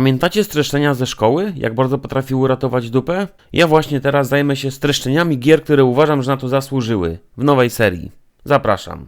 Pamiętacie streszczenia ze szkoły? Jak bardzo potrafiły uratować dupę? Ja właśnie teraz zajmę się streszczeniami gier, które uważam, że na to zasłużyły. W nowej serii. Zapraszam.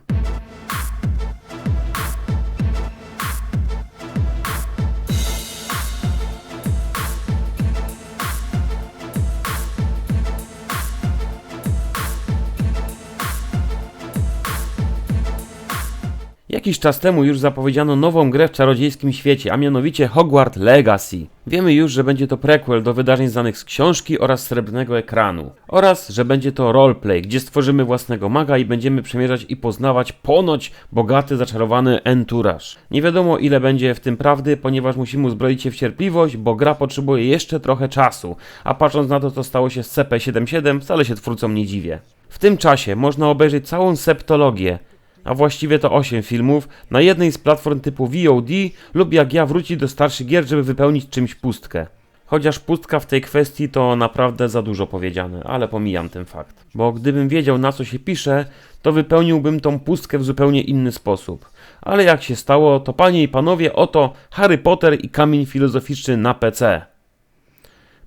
Jakiś czas temu już zapowiedziano nową grę w czarodziejskim świecie, a mianowicie Hogwarts Legacy. Wiemy już, że będzie to prequel do wydarzeń znanych z książki oraz srebrnego ekranu. Oraz, że będzie to roleplay, gdzie stworzymy własnego maga i będziemy przemierzać i poznawać ponoć bogaty, zaczarowany entourage. Nie wiadomo ile będzie w tym prawdy, ponieważ musimy uzbroić się w cierpliwość, bo gra potrzebuje jeszcze trochę czasu. A patrząc na to, co stało się z CP77, wcale się twórcom nie dziwię. W tym czasie można obejrzeć całą septologię, a właściwie to 8 filmów, na jednej z platform typu VOD lub jak ja wrócić do starszych gier, żeby wypełnić czymś pustkę. Chociaż pustka w tej kwestii to naprawdę za dużo powiedziane, ale pomijam ten fakt. Bo gdybym wiedział na co się pisze, to wypełniłbym tą pustkę w zupełnie inny sposób. Ale jak się stało, to panie i panowie, oto Harry Potter i kamień filozoficzny na PC.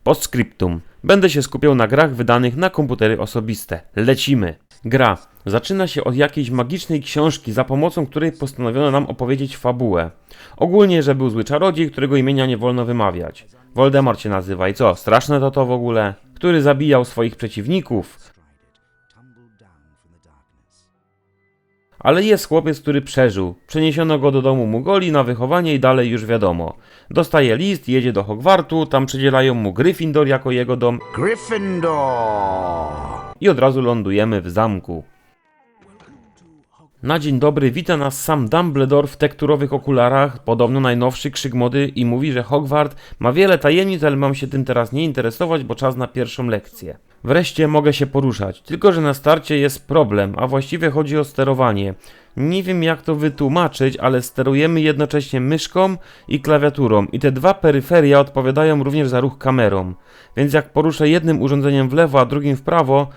Postscriptum. Będę się skupiał na grach wydanych na komputery osobiste. Lecimy. Gra. Zaczyna się od jakiejś magicznej książki, za pomocą której postanowiono nam opowiedzieć fabułę. Ogólnie, że był zły czarodziej, którego imienia nie wolno wymawiać. Voldemort się nazywa i co, straszne to to w ogóle? Który zabijał swoich przeciwników. Ale jest chłopiec, który przeżył. Przeniesiono go do domu Mugoli na wychowanie i dalej już wiadomo. Dostaje list, jedzie do Hogwartu, tam przydzielają mu Gryffindor jako jego dom Gryffindor. i od razu lądujemy w zamku. Na dzień dobry wita nas sam Dumbledore w tekturowych okularach, podobno najnowszy krzyk mody i mówi, że Hogwart ma wiele tajemnic, ale mam się tym teraz nie interesować, bo czas na pierwszą lekcję. Wreszcie mogę się poruszać, tylko że na starcie jest problem, a właściwie chodzi o sterowanie. Nie wiem jak to wytłumaczyć, ale sterujemy jednocześnie myszką i klawiaturą i te dwa peryferia odpowiadają również za ruch kamerą. Więc jak poruszę jednym urządzeniem w lewo, a drugim w prawo,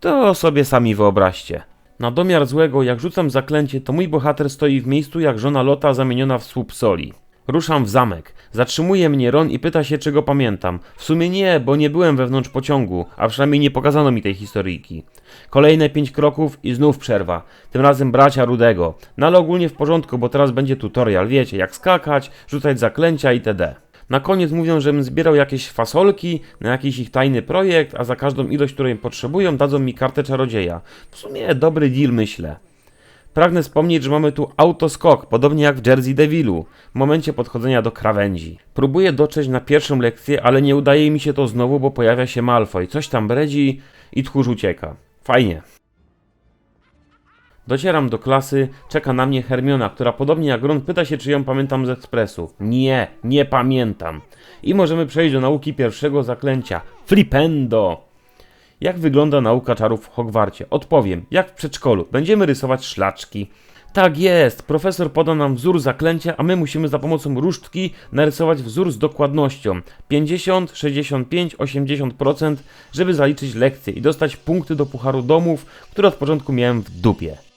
to sobie sami wyobraźcie. Na domiar złego, jak rzucam zaklęcie, to mój bohater stoi w miejscu jak żona Lota zamieniona w słup soli. Ruszam w zamek. Zatrzymuje mnie Ron i pyta się, czego pamiętam. W sumie nie, bo nie byłem wewnątrz pociągu, a przynajmniej nie pokazano mi tej historyjki. Kolejne pięć kroków i znów przerwa. Tym razem bracia Rudego. No ale ogólnie w porządku, bo teraz będzie tutorial, wiecie, jak skakać, rzucać zaklęcia itd. Na koniec mówią, żebym zbierał jakieś fasolki na jakiś ich tajny projekt, a za każdą ilość, której potrzebują, dadzą mi kartę czarodzieja. W sumie dobry deal, myślę. Pragnę wspomnieć, że mamy tu autoskok, podobnie jak w Jersey Devilu, w momencie podchodzenia do krawędzi. Próbuję dotrzeć na pierwszą lekcję, ale nie udaje mi się to znowu, bo pojawia się Malfoy, coś tam bredzi i tchórz ucieka. Fajnie. Docieram do klasy, czeka na mnie Hermiona, która podobnie jak Ron pyta się, czy ją pamiętam z ekspresu. Nie, nie pamiętam. I możemy przejść do nauki pierwszego zaklęcia. Flipendo! Jak wygląda nauka czarów w Hogwarcie? Odpowiem, jak w przedszkolu. Będziemy rysować szlaczki. Tak jest, profesor poda nam wzór zaklęcia, a my musimy za pomocą różdżki narysować wzór z dokładnością 50, 65, 80%, żeby zaliczyć lekcję i dostać punkty do pucharu domów, które od początku miałem w dupie.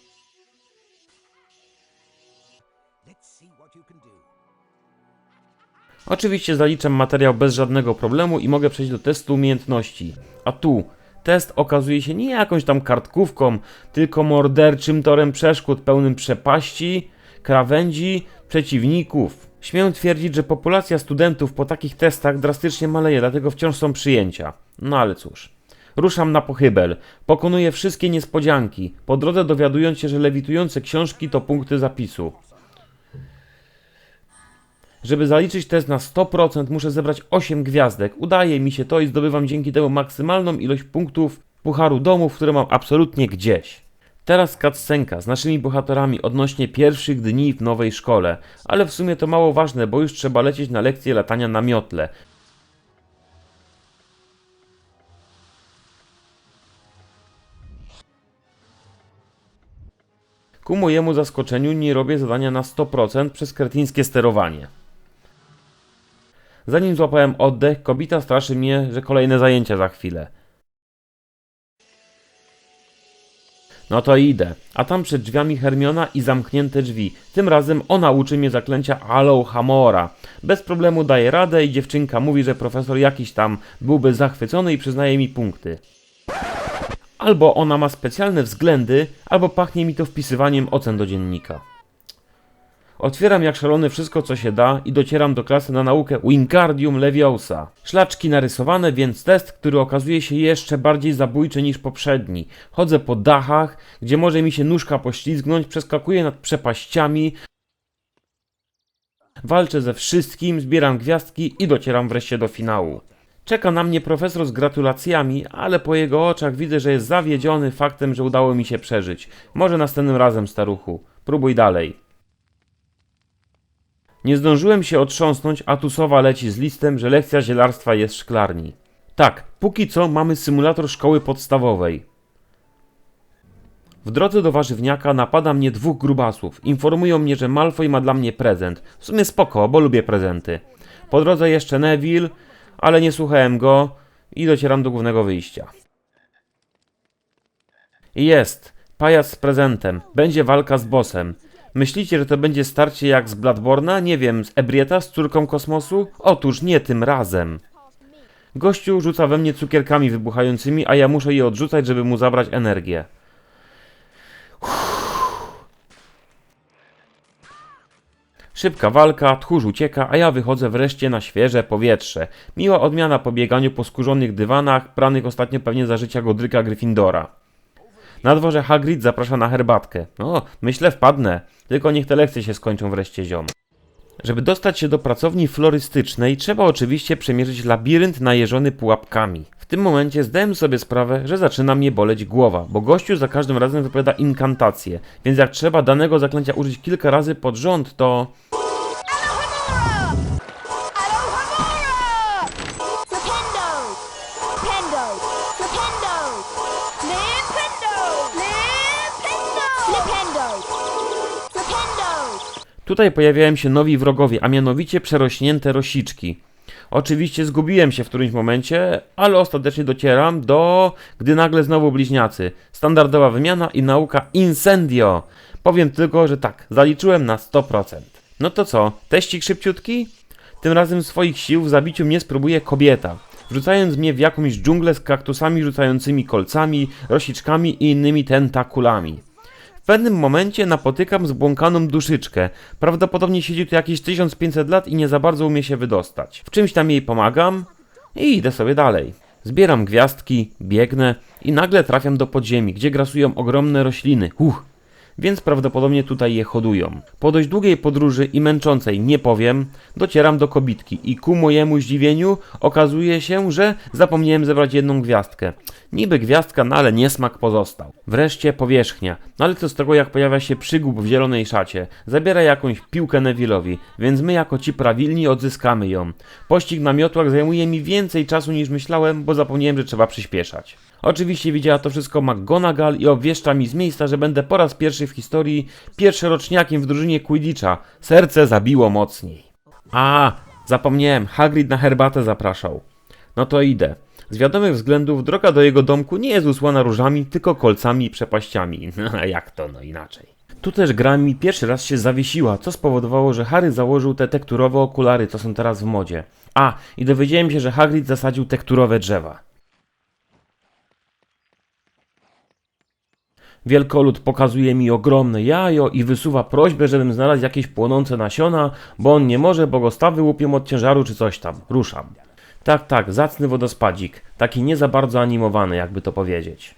Oczywiście zaliczam materiał bez żadnego problemu i mogę przejść do testu umiejętności. A tu test okazuje się nie jakąś tam kartkówką, tylko morderczym torem przeszkód pełnym przepaści, krawędzi, przeciwników. Śmiem twierdzić, że populacja studentów po takich testach drastycznie maleje, dlatego wciąż są przyjęcia. No ale cóż. Ruszam na pochybel. Pokonuję wszystkie niespodzianki, po drodze dowiadując się, że lewitujące książki to punkty zapisu. Żeby zaliczyć test na 100% muszę zebrać 8 gwiazdek. Udaje mi się to i zdobywam dzięki temu maksymalną ilość punktów pucharu domów, które mam absolutnie gdzieś. Teraz cutscenka z naszymi bohaterami odnośnie pierwszych dni w nowej szkole, ale w sumie to mało ważne, bo już trzeba lecieć na lekcję latania na miotle. Ku mojemu zaskoczeniu nie robię zadania na 100% przez kretyńskie sterowanie. Zanim złapałem oddech, kobita straszy mnie, że kolejne zajęcia za chwilę. No to idę. A tam przed drzwiami Hermiona i zamknięte drzwi. Tym razem ona uczy mnie zaklęcia Alohomora. Bez problemu daje radę i dziewczynka mówi, że profesor jakiś tam byłby zachwycony i przyznaje mi punkty. Albo ona ma specjalne względy, albo pachnie mi to wpisywaniem ocen do dziennika. Otwieram jak szalony wszystko co się da i docieram do klasy na naukę Wingardium Leviosa. Szlaczki narysowane, więc test, który okazuje się jeszcze bardziej zabójczy niż poprzedni. Chodzę po dachach, gdzie może mi się nóżka poślizgnąć, przeskakuję nad przepaściami, walczę ze wszystkim, zbieram gwiazdki i docieram wreszcie do finału. Czeka na mnie profesor z gratulacjami, ale po jego oczach widzę, że jest zawiedziony faktem, że udało mi się przeżyć. Może następnym razem, staruchu. Próbuj dalej. Nie zdążyłem się otrząsnąć, a Tusowa leci z listem, że lekcja zielarstwa jest w szklarni. Tak, póki co mamy symulator szkoły podstawowej. W drodze do warzywniaka napada mnie dwóch grubasów. Informują mnie, że Malfoy ma dla mnie prezent. W sumie spoko, bo lubię prezenty. Po drodze jeszcze Neville, ale nie słuchałem go i docieram do głównego wyjścia. Jest. Pajac z prezentem. Będzie walka z bossem. Myślicie, że to będzie starcie jak z Bladborna? Nie wiem, z Ebrieta z córką kosmosu? Otóż nie tym razem. Gościu rzuca we mnie cukierkami wybuchającymi, a ja muszę je odrzucać, żeby mu zabrać energię. Szybka walka, tchórz ucieka, a ja wychodzę wreszcie na świeże powietrze. Miła odmiana po bieganiu po skórzonych dywanach, pranych ostatnio pewnie za życia Godryka Gryffindora. Na dworze Hagrid zaprasza na herbatkę. O, myślę wpadnę. Tylko niech te lekcje się skończą wreszcie ziom. Żeby dostać się do pracowni florystycznej, trzeba oczywiście przemierzyć labirynt najeżony pułapkami. W tym momencie zdałem sobie sprawę, że zaczyna mnie boleć głowa, bo gościu za każdym razem wypowiada inkantację, więc jak trzeba danego zaklęcia użyć kilka razy pod rząd, to... Tutaj pojawiają się nowi wrogowie, a mianowicie przerośnięte rosiczki. Oczywiście zgubiłem się w którymś momencie, ale ostatecznie docieram do, gdy nagle znowu bliźniacy. Standardowa wymiana i nauka incendio. Powiem tylko, że tak, zaliczyłem na 100%. No to co, teścik szybciutki? Tym razem swoich sił w zabiciu mnie spróbuje kobieta. Wrzucając mnie w jakąś dżunglę z kaktusami rzucającymi kolcami, rosiczkami i innymi tentakulami. W pewnym momencie napotykam zbłąkaną duszyczkę. Prawdopodobnie siedzi tu jakieś 1500 lat i nie za bardzo umie się wydostać. W czymś tam jej pomagam i idę sobie dalej. Zbieram gwiazdki, biegnę i nagle trafiam do podziemi, gdzie grasują ogromne rośliny. Uch! Więc prawdopodobnie tutaj je hodują. Po dość długiej podróży i męczącej, nie powiem, docieram do kobitki i ku mojemu zdziwieniu okazuje się, że zapomniałem zebrać jedną gwiazdkę. Niby gwiazdka, no ale niesmak pozostał. Wreszcie powierzchnia. No ale co z tego jak pojawia się przygub w zielonej szacie? Zabiera jakąś piłkę Neville'owi, więc my jako ci prawilni odzyskamy ją. Pościg na miotłach zajmuje mi więcej czasu niż myślałem, bo zapomniałem, że trzeba przyspieszać. Oczywiście widziała to wszystko McGonagall i obwieszcza mi z miejsca, że będę po raz pierwszy w historii pierwszoroczniakiem w drużynie Quidditcha. Serce zabiło mocniej. A, zapomniałem, Hagrid na herbatę zapraszał. No to idę. Z wiadomych względów droga do jego domku nie jest usłana różami, tylko kolcami i przepaściami. A jak to, no inaczej. Tu też gra mi pierwszy raz się zawiesiła, co spowodowało, że Harry założył te tekturowe okulary, co są teraz w modzie. A, i dowiedziałem się, że Hagrid zasadził tekturowe drzewa. Wielkolud pokazuje mi ogromne jajo i wysuwa prośbę, żebym znalazł jakieś płonące nasiona, bo on nie może, bo go stawy łupią od ciężaru czy coś tam. Ruszam. Tak, tak, zacny wodospadzik. Taki nie za bardzo animowany, jakby to powiedzieć.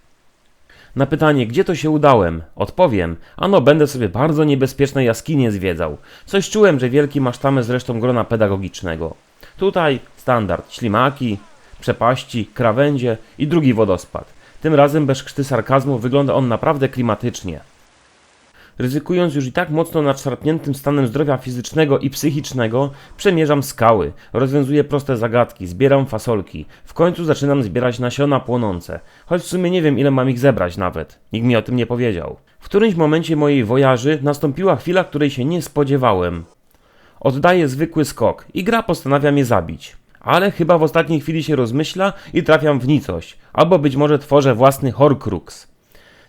Na pytanie, gdzie to się udałem, odpowiem, ano będę sobie bardzo niebezpieczne jaskinie zwiedzał. Coś czułem, że wielki masz tamę z resztą grona pedagogicznego. Tutaj standard, ślimaki, przepaści, krawędzie i drugi wodospad. Tym razem bez krzty sarkazmu wygląda on naprawdę klimatycznie. Ryzykując już i tak mocno nadszarpniętym stanem zdrowia fizycznego i psychicznego, przemierzam skały, rozwiązuję proste zagadki, zbieram fasolki. W końcu zaczynam zbierać nasiona płonące, choć w sumie nie wiem ile mam ich zebrać nawet. Nikt mi o tym nie powiedział. W którymś momencie mojej wojaży nastąpiła chwila, której się nie spodziewałem. Oddaję zwykły skok i gra postanawia mnie zabić. Ale chyba w ostatniej chwili się rozmyśla i trafiam w nicość, albo być może tworzę własny Horcrux.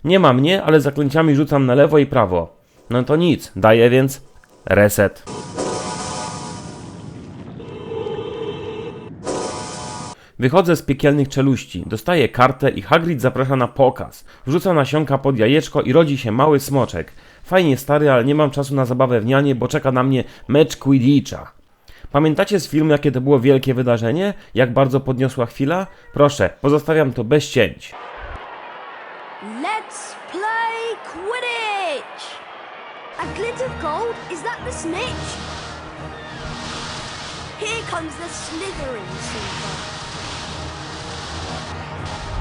Nie ma mnie, ale zaklęciami rzucam na lewo i prawo. No to nic, daję więc reset. Wychodzę z piekielnych czeluści, dostaję kartę i Hagrid zaprasza na pokaz. Wrzuca nasionka pod jajeczko i rodzi się mały smoczek. Fajnie stary, ale nie mam czasu na zabawę w nianie, bo czeka na mnie mecz Quidditcha. Pamiętacie z filmu, jakie to było wielkie wydarzenie? Jak bardzo podniosła chwila? Proszę, pozostawiam to bez cięć. Let's play Quidditch! A glint of gold? Is that the snitch? Here comes the Slytherin Seeker.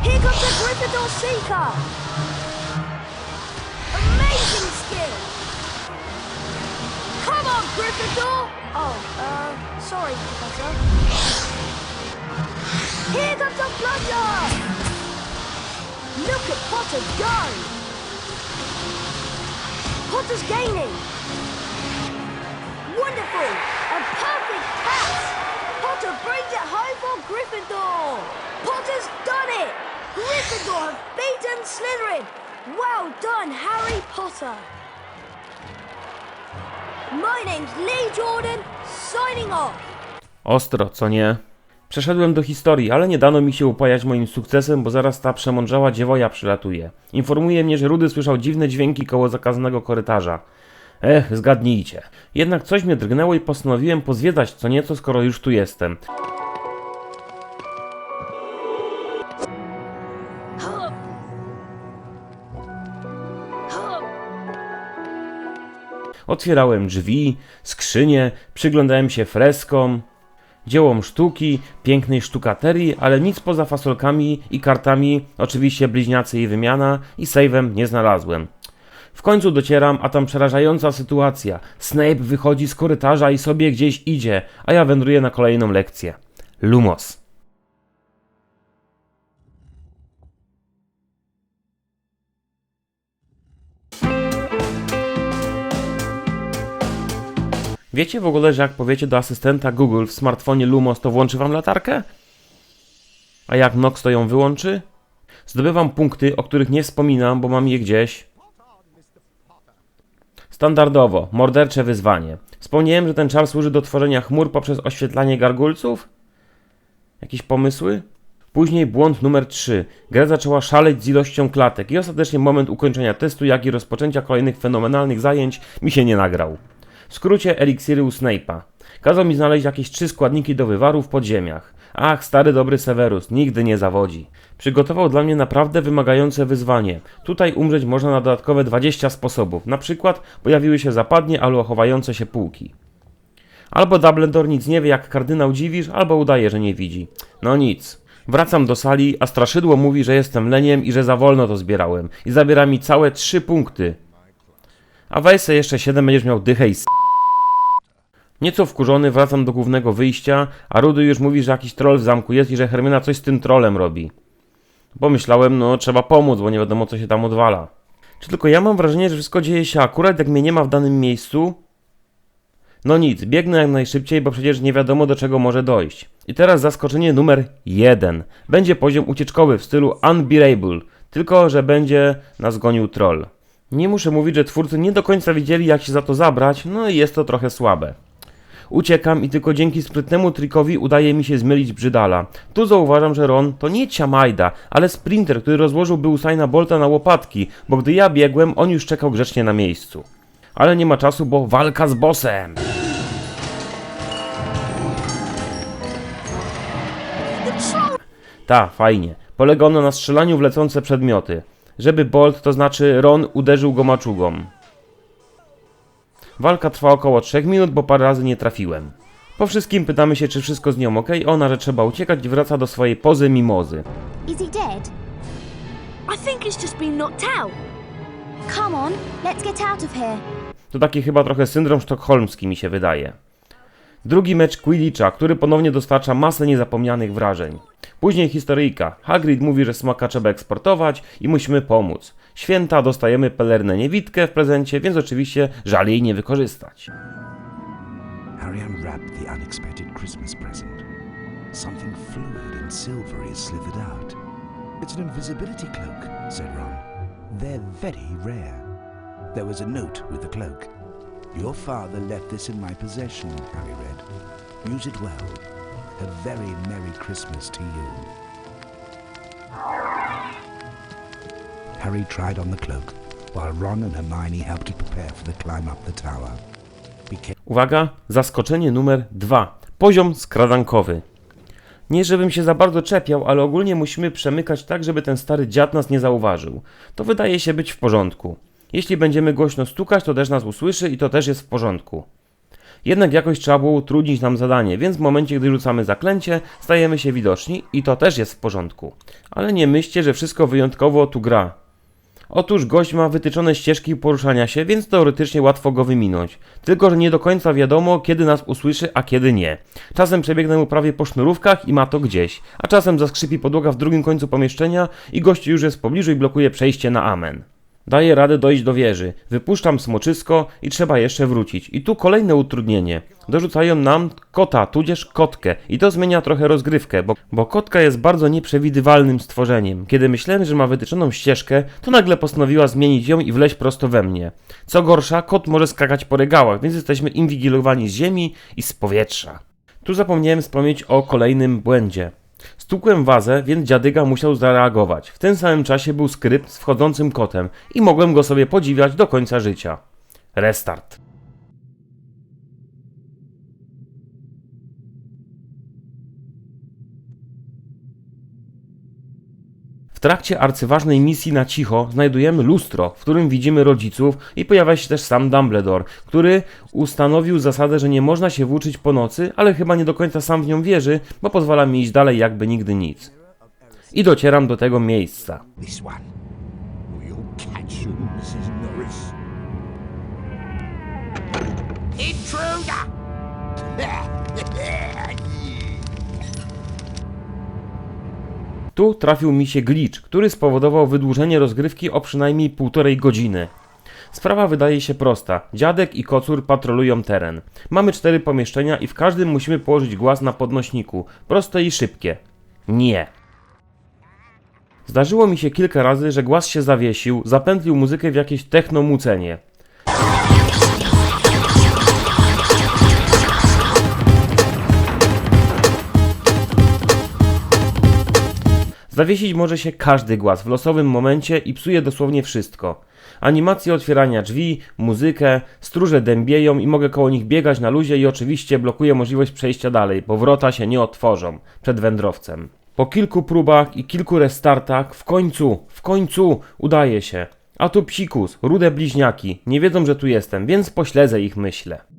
Here comes the Gryffindor Seeker! Amazing skill! Come on, Gryffindor! Oh, uh, sorry, Professor. Here comes the Blunder! Look at Potter go! Potter's gaining! Wonderful! A perfect pass! Potter brings it home for Gryffindor! Potter's done it! Gryffindor have beaten Slytherin! Well done, Harry Potter! My name's Lee Jordan, signing off! Ostro, co nie? Przeszedłem do historii, ale nie dano mi się upajać moim sukcesem, bo zaraz ta przemądrzała dziewoja przylatuje. Informuje mnie, że Rudy słyszał dziwne dźwięki koło zakazanego korytarza. Ech, zgadnijcie. Jednak coś mnie drgnęło i postanowiłem pozwiedzać co nieco, skoro już tu jestem. Otwierałem drzwi, skrzynie, przyglądałem się freskom, dziełom sztuki, pięknej sztukaterii, ale nic poza fasolkami i kartami, oczywiście bliźniacy i wymiana, i save'em nie znalazłem. W końcu docieram, a tam przerażająca sytuacja. Snape wychodzi z korytarza i sobie gdzieś idzie, a ja wędruję na kolejną lekcję. Lumos. Wiecie w ogóle, że jak powiecie do asystenta Google w smartfonie Lumos, to włączy wam latarkę? A jak Nox to ją wyłączy? Zdobywam punkty, o których nie wspominam, bo mam je gdzieś. Standardowo, mordercze wyzwanie. Wspomniałem, że ten czar służy do tworzenia chmur poprzez oświetlanie gargulców? Jakieś pomysły? Później błąd numer 3. Gra zaczęła szaleć z ilością klatek i ostatecznie moment ukończenia testu, jak i rozpoczęcia kolejnych fenomenalnych zajęć mi się nie nagrał. W skrócie eliksiry u Snape'a. Kazał mi znaleźć jakieś trzy składniki do wywaru w podziemiach. Ach, stary dobry Severus, nigdy nie zawodzi. Przygotował dla mnie naprawdę wymagające wyzwanie. Tutaj umrzeć można na dodatkowe 20 sposobów. Na przykład pojawiły się zapadnie albo chowające się półki. Albo Dumbledore nic nie wie jak kardynał dziwisz, albo udaje, że nie widzi. No nic. Wracam do sali, a straszydło mówi, że jestem leniem i że za wolno to zbierałem. I zabiera mi całe 3 punkty. A weź jeszcze 7 będziesz miał dychę i s... Nieco wkurzony wracam do głównego wyjścia, a Rudy już mówi, że jakiś troll w zamku jest i że Hermiona coś z tym trolem robi. Pomyślałem, no trzeba pomóc, bo nie wiadomo co się tam odwala. Czy tylko ja mam wrażenie, że wszystko dzieje się akurat jak mnie nie ma w danym miejscu? No nic, biegnę jak najszybciej, bo przecież nie wiadomo do czego może dojść. I teraz zaskoczenie numer jeden. Będzie poziom ucieczkowy w stylu Unbearable, tylko że będzie nas gonił troll. Nie muszę mówić, że twórcy nie do końca wiedzieli jak się za to zabrać, no i jest to trochę słabe. Uciekam i tylko dzięki sprytnemu trikowi udaje mi się zmylić Brzydala. Tu zauważam, że Ron to nie Ciamajda, ale sprinter, który rozłożyłby Usaina Bolta na łopatki, bo gdy ja biegłem, on już czekał grzecznie na miejscu. Ale nie ma czasu, bo walka z bossem! Ta, fajnie. Polega ono na strzelaniu w lecące przedmioty. Żeby Bolt, to znaczy Ron uderzył go maczugą. Walka trwa około 3 minut, bo parę razy nie trafiłem. Po wszystkim pytamy się, czy wszystko z nią ok. Ona, że trzeba uciekać i wraca do swojej pozy mimozy. Is he dead? I think it's just been knocked out. Come on, let's get out of here. To taki chyba trochę syndrom sztokholmski mi się wydaje. Drugi mecz Quidditcha, który ponownie dostarcza masę niezapomnianych wrażeń. Później historyjka. Hagrid mówi, że smaka trzeba eksportować i musimy pomóc. Święta dostajemy pelerynę niewidkę w prezencie, więc oczywiście żal jej nie wykorzystać. Harry unwrapped the unexpected Christmas present. Something fluid and silvery slithered out. It's an invisibility cloak, said Ron. They're very rare. There was a note with the cloak. Your father left this in my possession, Harry read. Use it well. A very Merry Christmas to you. Harry tried on the cloak, while Ron and Hermione helped to prepare for the climb up the tower. Uwaga, zaskoczenie numer dwa. Poziom skradankowy. Nie żebym się za bardzo czepiał, ale ogólnie musimy przemykać tak, żeby ten stary dziad nas nie zauważył. To wydaje się być w porządku. Jeśli będziemy głośno stukać, to też nas usłyszy i to też jest w porządku. Jednak jakoś trzeba było utrudnić nam zadanie, więc w momencie, gdy rzucamy zaklęcie, stajemy się widoczni i to też jest w porządku. Ale nie myślcie, że wszystko wyjątkowo tu gra. Otóż gość ma wytyczone ścieżki poruszania się, więc teoretycznie łatwo go wyminąć. Tylko, że nie do końca wiadomo, kiedy nas usłyszy, a kiedy nie. Czasem przebiegnę mu prawie po sznurówkach i ma to gdzieś, a czasem zaskrzypi podłoga w drugim końcu pomieszczenia i gość już jest w pobliżu i blokuje przejście na amen. Daję radę dojść do wieży, wypuszczam smoczysko i trzeba jeszcze wrócić. I tu kolejne utrudnienie. Dorzucają nam kota, tudzież kotkę i to zmienia trochę rozgrywkę, bo, bo kotka jest bardzo nieprzewidywalnym stworzeniem. Kiedy myślałem, że ma wytyczoną ścieżkę, to nagle postanowiła zmienić ją i wleźć prosto we mnie. Co gorsza, kot może skakać po regałach, więc jesteśmy inwigilowani z ziemi i z powietrza. Tu zapomniałem wspomnieć o kolejnym błędzie. Stukłem wazę, więc dziadyga musiał zareagować. W tym samym czasie był skrypt z wchodzącym kotem i mogłem go sobie podziwiać do końca życia. Restart. W trakcie arcyważnej misji na cicho znajdujemy lustro, w którym widzimy rodziców i pojawia się też sam Dumbledore, który ustanowił zasadę, że nie można się włóczyć po nocy, ale chyba nie do końca sam w nią wierzy, bo pozwala mi iść dalej jakby nigdy nic. I docieram do tego miejsca. Intruder! Tu trafił mi się glitch, który spowodował wydłużenie rozgrywki o przynajmniej półtorej godziny. Sprawa wydaje się prosta. Dziadek i kocur patrolują teren. Mamy cztery pomieszczenia i w każdym musimy położyć głaz na podnośniku. Proste i szybkie. Nie. Zdarzyło mi się kilka razy, że głaz się zawiesił, zapętlił muzykę w jakieś technomucenie. Zawiesić może się każdy głaz w losowym momencie i psuje dosłownie wszystko. Animacje otwierania drzwi, muzykę, stróże dębieją i mogę koło nich biegać na luzie i oczywiście blokuje możliwość przejścia dalej, bo wrota się nie otworzą przed wędrowcem. Po kilku próbach i kilku restartach w końcu, w końcu udaje się. A tu psikus, rude bliźniaki, nie wiedzą, że tu jestem, więc pośledzę ich myślę.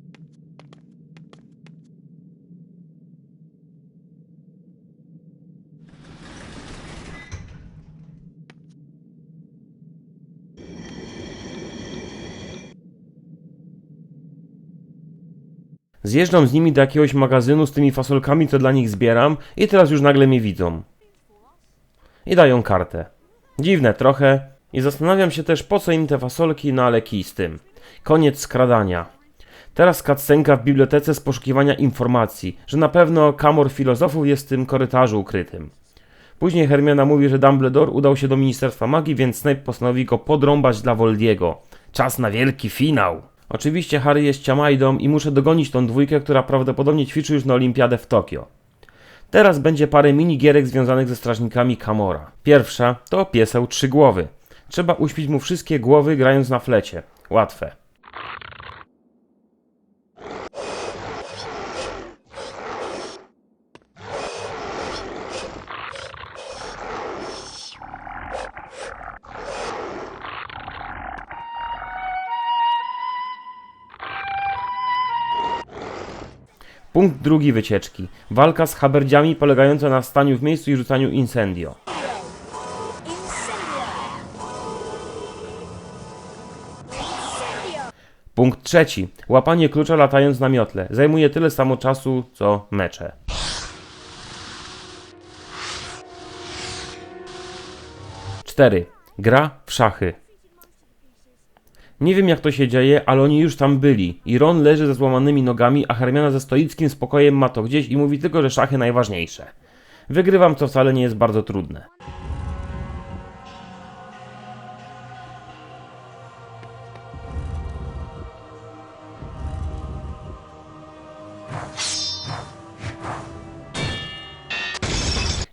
Zjeżdżam z nimi do jakiegoś magazynu z tymi fasolkami, co dla nich zbieram i teraz już nagle mnie widzą. I dają kartę. Dziwne trochę. I zastanawiam się też po co im te fasolki, no ale kij z tym. Koniec skradania. Teraz cutscenka w bibliotece z poszukiwania informacji, że na pewno kamor filozofów jest w tym korytarzu ukrytym. Później Hermiona mówi, że Dumbledore udał się do Ministerstwa Magii, więc Snape postanowi go podrąbać dla Voldiego. Czas na wielki finał. Oczywiście Harry jest ciamajdą i muszę dogonić tą dwójkę, która prawdopodobnie ćwiczy już na Olimpiadę w Tokio. Teraz będzie parę minigierek związanych ze strażnikami Kamora. Pierwsza to pieseł trzy głowy. Trzeba uśpić mu wszystkie głowy grając na flecie. Łatwe. Punkt drugi wycieczki. Walka z haberdziami polegająca na staniu w miejscu i rzucaniu incendio. Punkt trzeci. Łapanie klucza latając na miotle. Zajmuje tyle samo czasu, co mecze. Cztery. Gra w szachy. Nie wiem jak to się dzieje, ale oni już tam byli. I Ron leży ze złamanymi nogami, a Hermiona ze stoickim spokojem ma to gdzieś i mówi tylko, że szachy najważniejsze. Wygrywam, co wcale nie jest bardzo trudne.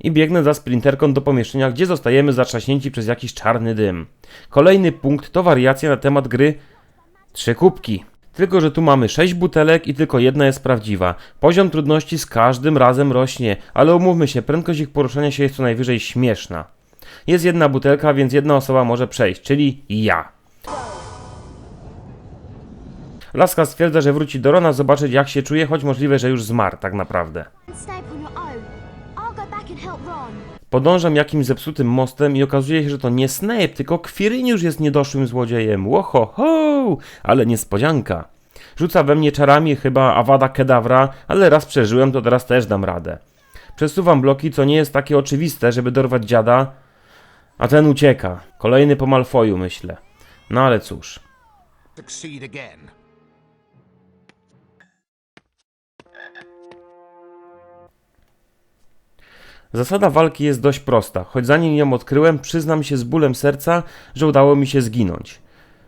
I biegnę za sprinterką do pomieszczenia, gdzie zostajemy zatrzaśnięci przez jakiś czarny dym. Kolejny punkt to wariacja na temat gry Trzy kubki. Tylko, że tu mamy sześć butelek i tylko jedna jest prawdziwa. Poziom trudności z każdym razem rośnie, ale umówmy się, prędkość ich poruszania się jest co najwyżej śmieszna. Jest jedna butelka, więc jedna osoba może przejść, czyli ja. Laska stwierdza, że wróci do Rona zobaczyć jak się czuje, choć możliwe, że już zmarł tak naprawdę. Podążam jakimś zepsutym mostem i okazuje się, że to nie Snape, tylko Kwiryniusz jest niedoszłym złodziejem. Łoho, ho! Ale niespodzianka. Rzuca we mnie czarami chyba Avada Kedavra, ale raz przeżyłem, to teraz też dam radę. Przesuwam bloki, co nie jest takie oczywiste, żeby dorwać dziada, a ten ucieka. Kolejny po Malfoju, myślę. No ale cóż. Succeed again. Zasada walki jest dość prosta, choć zanim ją odkryłem, przyznam się z bólem serca, że udało mi się zginąć.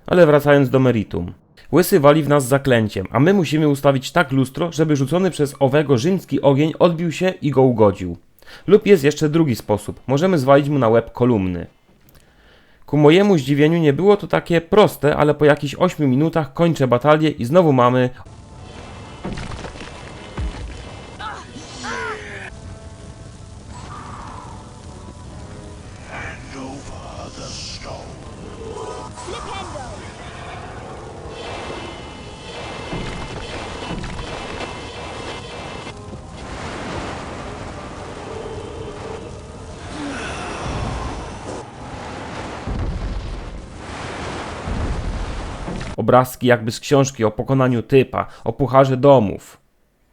Ale wracając do meritum. Łysy wali w nas zaklęciem, a my musimy ustawić tak lustro, żeby rzucony przez owego rzymski ogień odbił się i go ugodził. Lub jest jeszcze drugi sposób. Możemy zwalić mu na łeb kolumny. Ku mojemu zdziwieniu nie było to takie proste, ale po jakichś 8 minutach kończę batalię i znowu mamy obrazki jakby z książki o pokonaniu typa, o pucharze domów.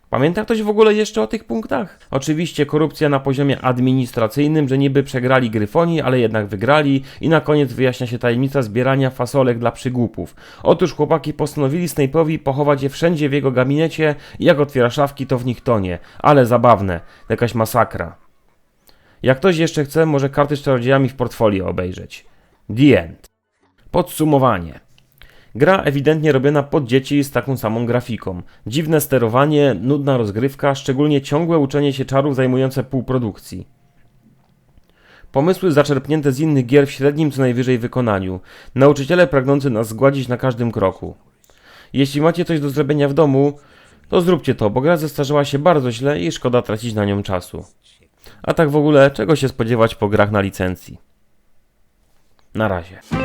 Pamięta ktoś w ogóle jeszcze o tych punktach? Oczywiście korupcja na poziomie administracyjnym, że niby przegrali Gryfoni, ale jednak wygrali i na koniec wyjaśnia się tajemnica zbierania fasolek dla przygłupów. Otóż chłopaki postanowili Snape'owi pochować je wszędzie w jego gabinecie i jak otwiera szafki to w nich tonie. Ale zabawne, jakaś masakra. Jak ktoś jeszcze chce, może karty z czarodziejami w portfolio obejrzeć. The End. Podsumowanie. Gra ewidentnie robiona pod dzieci z taką samą grafiką. Dziwne sterowanie, nudna rozgrywka, szczególnie ciągłe uczenie się czarów zajmujące pół produkcji. Pomysły zaczerpnięte z innych gier w średnim co najwyżej wykonaniu. Nauczyciele pragnący nas zgładzić na każdym kroku. Jeśli macie coś do zrobienia w domu, to zróbcie to, bo gra zestarzała się bardzo źle i szkoda tracić na nią czasu. A tak w ogóle, czego się spodziewać po grach na licencji? Na razie.